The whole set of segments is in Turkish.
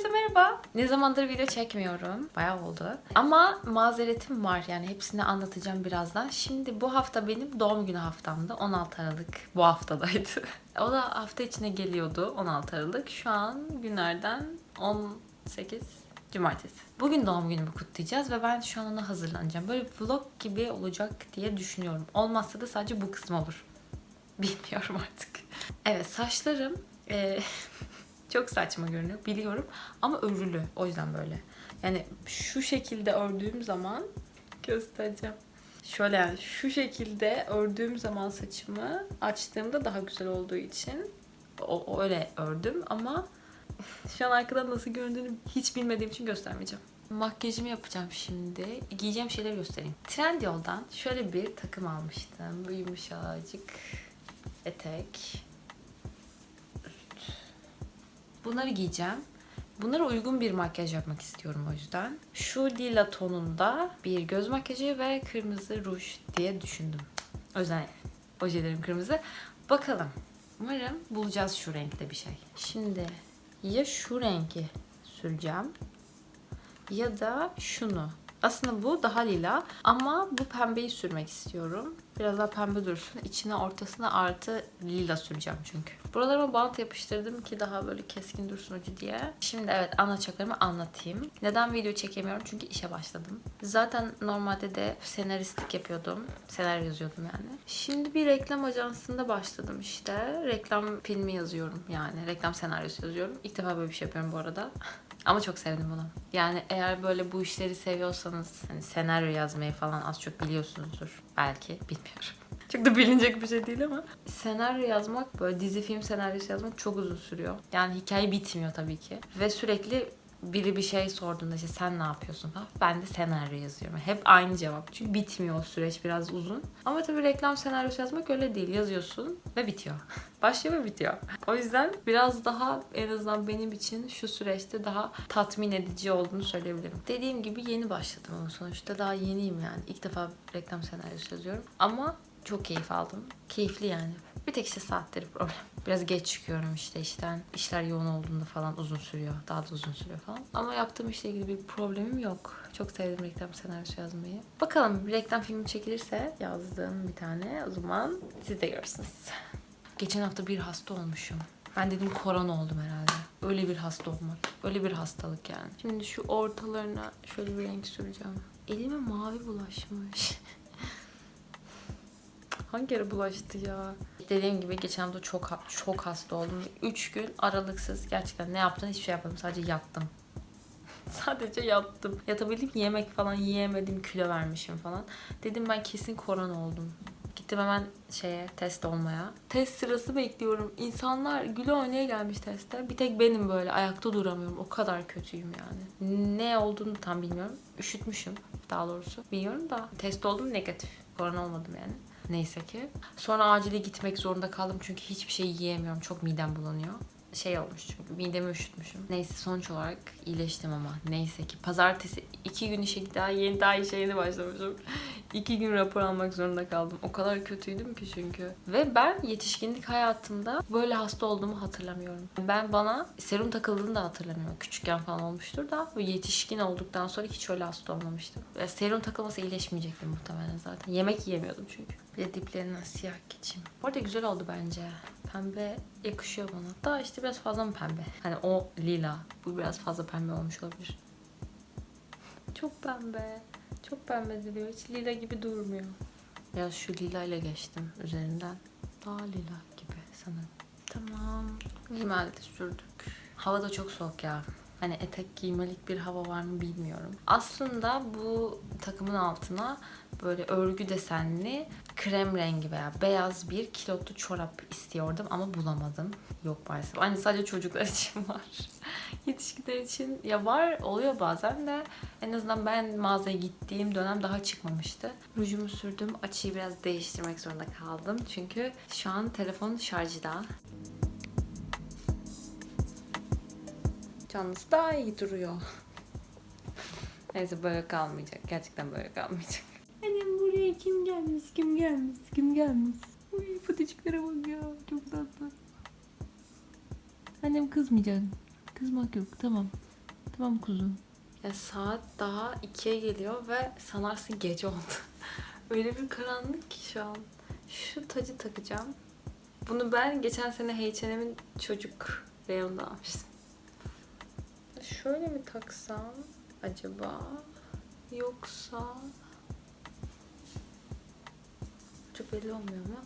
Herkese merhaba. Ne zamandır video çekmiyorum. Bayağı oldu. Ama mazeretim var yani hepsini anlatacağım birazdan. Şimdi bu hafta benim doğum günü haftamdı. 16 Aralık bu haftadaydı. o da hafta içine geliyordu 16 Aralık. Şu an günlerden 18 Cumartesi. Bugün doğum günümü kutlayacağız ve ben şu an ona hazırlanacağım. Böyle vlog gibi olacak diye düşünüyorum. Olmazsa da sadece bu kısmı olur. Bilmiyorum artık. Evet saçlarım eee, çok saçma görünüyor biliyorum ama örülü o yüzden böyle. Yani şu şekilde ördüğüm zaman göstereceğim. Şöyle yani şu şekilde ördüğüm zaman saçımı açtığımda daha güzel olduğu için o, öyle ördüm ama şu an arkadan nasıl göründüğünü hiç bilmediğim için göstermeyeceğim. Makyajımı yapacağım şimdi. Giyeceğim şeyleri göstereyim. Trendyol'dan şöyle bir takım almıştım. Bu yumuşacık etek. Bunları giyeceğim. Bunlara uygun bir makyaj yapmak istiyorum o yüzden. Şu lila tonunda bir göz makyajı ve kırmızı ruj diye düşündüm. Yüzden ojelerim kırmızı. Bakalım. Umarım bulacağız şu renkte bir şey. Şimdi ya şu rengi süreceğim ya da şunu. Aslında bu daha lila ama bu pembeyi sürmek istiyorum. Biraz daha pembe dursun. İçine ortasına artı lila süreceğim çünkü. Buralarıma bant yapıştırdım ki daha böyle keskin dursun ucu diye. Şimdi evet anlatacaklarımı anlatayım. Neden video çekemiyorum? Çünkü işe başladım. Zaten normalde de senaristlik yapıyordum. Senaryo yazıyordum yani. Şimdi bir reklam ajansında başladım işte. Reklam filmi yazıyorum yani. Reklam senaryosu yazıyorum. İlk defa böyle bir şey yapıyorum bu arada. Ama çok sevdim bunu. Yani eğer böyle bu işleri seviyorsanız hani senaryo yazmayı falan az çok biliyorsunuzdur. Belki bilmiyorum. Çok da bilinecek bir şey değil ama. Senaryo yazmak böyle dizi film senaryosu yazmak çok uzun sürüyor. Yani hikaye bitmiyor tabii ki. Ve sürekli biri bir şey sorduğunda işte sen ne yapıyorsun falan. Ben de senaryo yazıyorum. Hep aynı cevap. Çünkü bitmiyor o süreç biraz uzun. Ama tabii reklam senaryosu yazmak öyle değil. Yazıyorsun ve bitiyor. Başlıyor ve bitiyor. O yüzden biraz daha en azından benim için şu süreçte daha tatmin edici olduğunu söyleyebilirim. Dediğim gibi yeni başladım ama sonuçta daha yeniyim yani. İlk defa reklam senaryosu yazıyorum. Ama çok keyif aldım. Keyifli yani. Bir tek işte saatleri problem. Biraz geç çıkıyorum işte işten. İşler yoğun olduğunda falan uzun sürüyor. Daha da uzun sürüyor falan. Ama yaptığım işle ilgili bir problemim yok. Çok sevdim reklam senaryosu yazmayı. Bakalım reklam filmi çekilirse yazdığım bir tane o zaman siz de görürsünüz. Geçen hafta bir hasta olmuşum. Ben dedim korona oldum herhalde. Öyle bir hasta olmak. Öyle bir hastalık yani. Şimdi şu ortalarına şöyle bir renk süreceğim. Elime mavi bulaşmış. Hangi ara bulaştı ya? Dediğim gibi geçen hafta çok çok hasta oldum. 3 gün aralıksız gerçekten ne yaptım hiçbir şey yapmadım. Sadece yattım. Sadece yattım. Yatabildim yemek falan yiyemedim. Kilo vermişim falan. Dedim ben kesin korona oldum. Gittim hemen şeye test olmaya. Test sırası bekliyorum. İnsanlar güle oynaya gelmiş teste. Bir tek benim böyle ayakta duramıyorum. O kadar kötüyüm yani. Ne olduğunu tam bilmiyorum. Üşütmüşüm daha doğrusu. Bilmiyorum da test oldum negatif. Korona olmadım yani. Neyse ki. Sonra acile gitmek zorunda kaldım çünkü hiçbir şey yiyemiyorum. Çok midem bulanıyor. Şey olmuş çünkü midemi üşütmüşüm. Neyse sonuç olarak iyileştim ama. Neyse ki pazartesi iki gün işe daha yeni daha işe yeni başlamışım. İki gün rapor almak zorunda kaldım. O kadar kötüydüm ki çünkü. Ve ben yetişkinlik hayatımda böyle hasta olduğumu hatırlamıyorum. Ben bana serum takıldığını da hatırlamıyorum. Küçükken falan olmuştur da yetişkin olduktan sonra hiç öyle hasta olmamıştım. Ve serum takılması iyileşmeyecektim muhtemelen zaten. Yemek yiyemiyordum çünkü. Bir de diplerinden siyah geçeyim. Bu arada güzel oldu bence. Pembe yakışıyor bana. Daha işte biraz fazla mı pembe? Hani o lila. Bu biraz fazla pembe olmuş olabilir. Çok pembe. Çok pembe duruyor. Hiç lila gibi durmuyor. Biraz şu lila ile geçtim üzerinden. Daha lila gibi sanırım. Tamam. Rimel de sürdük. Hava da çok soğuk ya. Hani etek giymelik bir hava var mı bilmiyorum. Aslında bu takımın altına böyle örgü desenli krem rengi veya beyaz bir kilotlu çorap istiyordum ama bulamadım. Yok maalesef. Hani sadece çocuklar için var. Yetişkinler için ya var oluyor bazen de en azından ben mağazaya gittiğim dönem daha çıkmamıştı. Rujumu sürdüm. Açıyı biraz değiştirmek zorunda kaldım. Çünkü şu an telefon şarjda. Canlısı daha iyi duruyor. Neyse böyle kalmayacak. Gerçekten böyle kalmayacak. Annem buraya kim gelmiş, kim gelmiş, kim gelmiş. Uy fıtıcıklara bak ya. Çok tatlı. Annem kızmayacak. Kızmak yok. Tamam. Tamam kuzum. Ya saat daha 2'ye geliyor ve sanarsın gece oldu. Öyle bir karanlık ki şu an. Şu tacı takacağım. Bunu ben geçen sene H&M'in çocuk reyonunda almıştım. Şöyle mi taksam acaba? Yoksa... Çok belli olmuyor ama.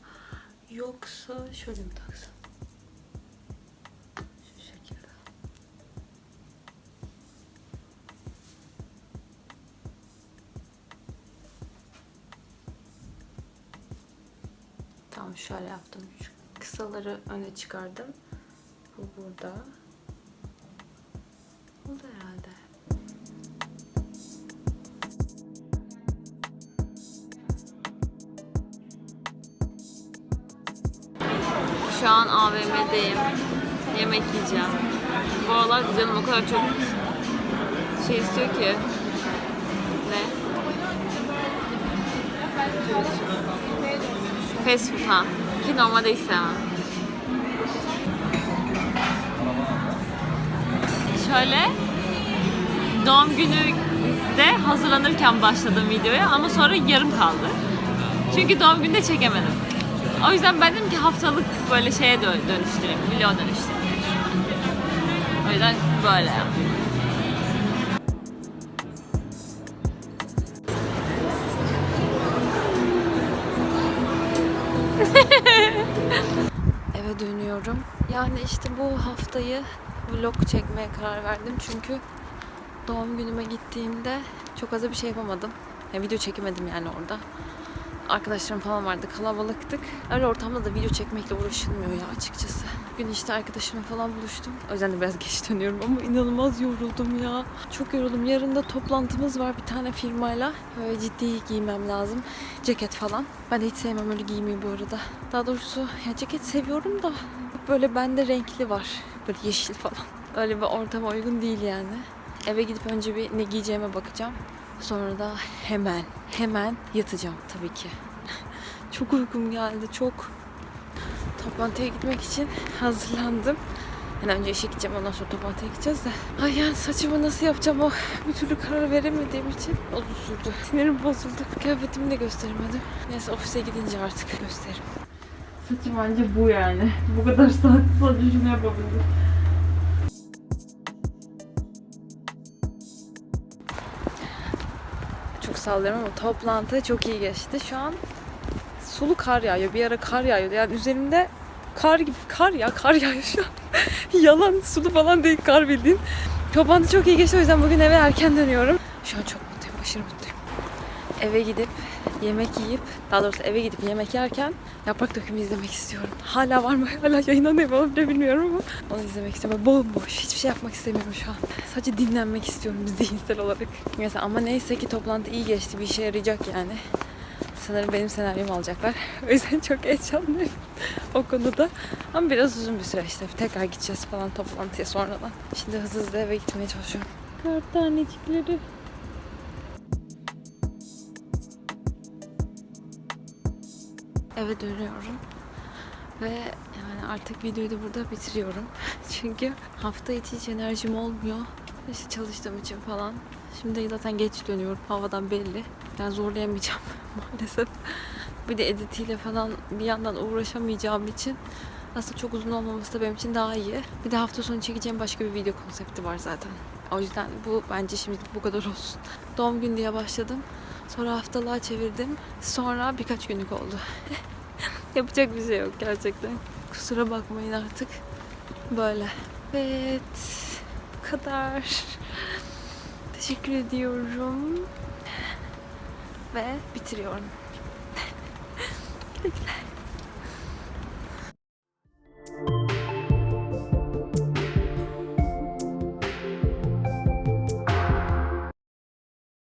Yoksa şöyle mi taksam? Şöyle yaptım. Şu kısaları öne çıkardım. Bu burada. Oldu herhalde. Şu an AVM'deyim. Yemek yiyeceğim. Bu aralar canım o kadar çok şey istiyor ki. Ne? Fast food ha. Ki normalde hiç. Şöyle doğum günü de hazırlanırken başladım videoya ama sonra yarım kaldı. Çünkü doğum günü de çekemedim. O yüzden ben dedim ki haftalık böyle şeye dö- dönüştüreyim, vlog dönüştüreyim. O yüzden böyle yaptım. Yani işte bu haftayı vlog çekmeye karar verdim çünkü doğum günüme gittiğimde çok az bir şey yapamadım. Ya video çekemedim yani orada. Arkadaşlarım falan vardı, kalabalıktık. Öyle ortamda da video çekmekle uğraşılmıyor ya açıkçası. Bugün işte arkadaşımla falan buluştum. O yüzden de biraz geç dönüyorum ama inanılmaz yoruldum ya. Çok yoruldum. Yarın da toplantımız var bir tane firmayla. Böyle ciddi giymem lazım. Ceket falan. Ben de hiç sevmem öyle giymeyi bu arada. Daha doğrusu ya ceket seviyorum da böyle bende renkli var. Böyle yeşil falan. Öyle bir ortama uygun değil yani. Eve gidip önce bir ne giyeceğime bakacağım. Sonra da hemen, hemen yatacağım tabii ki. çok uykum geldi, çok. Toplantıya gitmek için hazırlandım. Yani önce işe gideceğim, ondan sonra toplantıya gideceğiz de. Ay yani saçımı nasıl yapacağım o bir türlü karar veremediğim için uzun sürdü. Sinirim bozuldu. Kıyafetimi de gösteremedim. Neyse ofise gidince artık gösteririm. Saçım bence bu yani. Bu kadar saat sadece şunu yapabildim. Çok sallıyorum ama toplantı çok iyi geçti. Şu an sulu kar yağıyor. Bir ara kar yağıyordu. Yani üzerinde kar gibi kar ya kar yağıyor şu an. Yalan sulu falan değil kar bildiğin. Toplantı çok iyi geçti o yüzden bugün eve erken dönüyorum. Şu an çok mutluyum, aşırı mutluyum. Eve gidip yemek yiyip, daha doğrusu eve gidip yemek yerken yaprak dökümü izlemek istiyorum. Hala var mı? Hala yayınlanıyor mu bile bilmiyorum ama onu izlemek istiyorum. Bomboş, hiçbir şey yapmak istemiyorum şu an. Sadece dinlenmek istiyorum zihinsel olarak. Neyse ama neyse ki toplantı iyi geçti, bir işe yarayacak yani. Sanırım benim senaryomu alacaklar. O yüzden çok heyecanlıyım o konuda. Ama biraz uzun bir süreç tabii. Tekrar gideceğiz falan toplantıya sonradan. Şimdi hızlı hızlı eve gitmeye çalışıyorum. Kar tanecikleri. Eve dönüyorum. Ve yani artık videoyu da burada bitiriyorum. Çünkü hafta içi hiç enerjim olmuyor. İşte çalıştığım için falan. Şimdi zaten geç dönüyorum. Havadan belli. Yani zorlayamayacağım maalesef. Bir de editiyle falan bir yandan uğraşamayacağım için aslında çok uzun olmaması da benim için daha iyi. Bir de hafta sonu çekeceğim başka bir video konsepti var zaten. O yüzden bu bence şimdilik bu kadar olsun. Doğum günü diye başladım. Sonra haftalığa çevirdim. Sonra birkaç günlük oldu. Yapacak bir şey yok gerçekten. Kusura bakmayın artık. Böyle. Evet. Bu kadar. Teşekkür ediyorum. Ve bitiriyorum. Güle.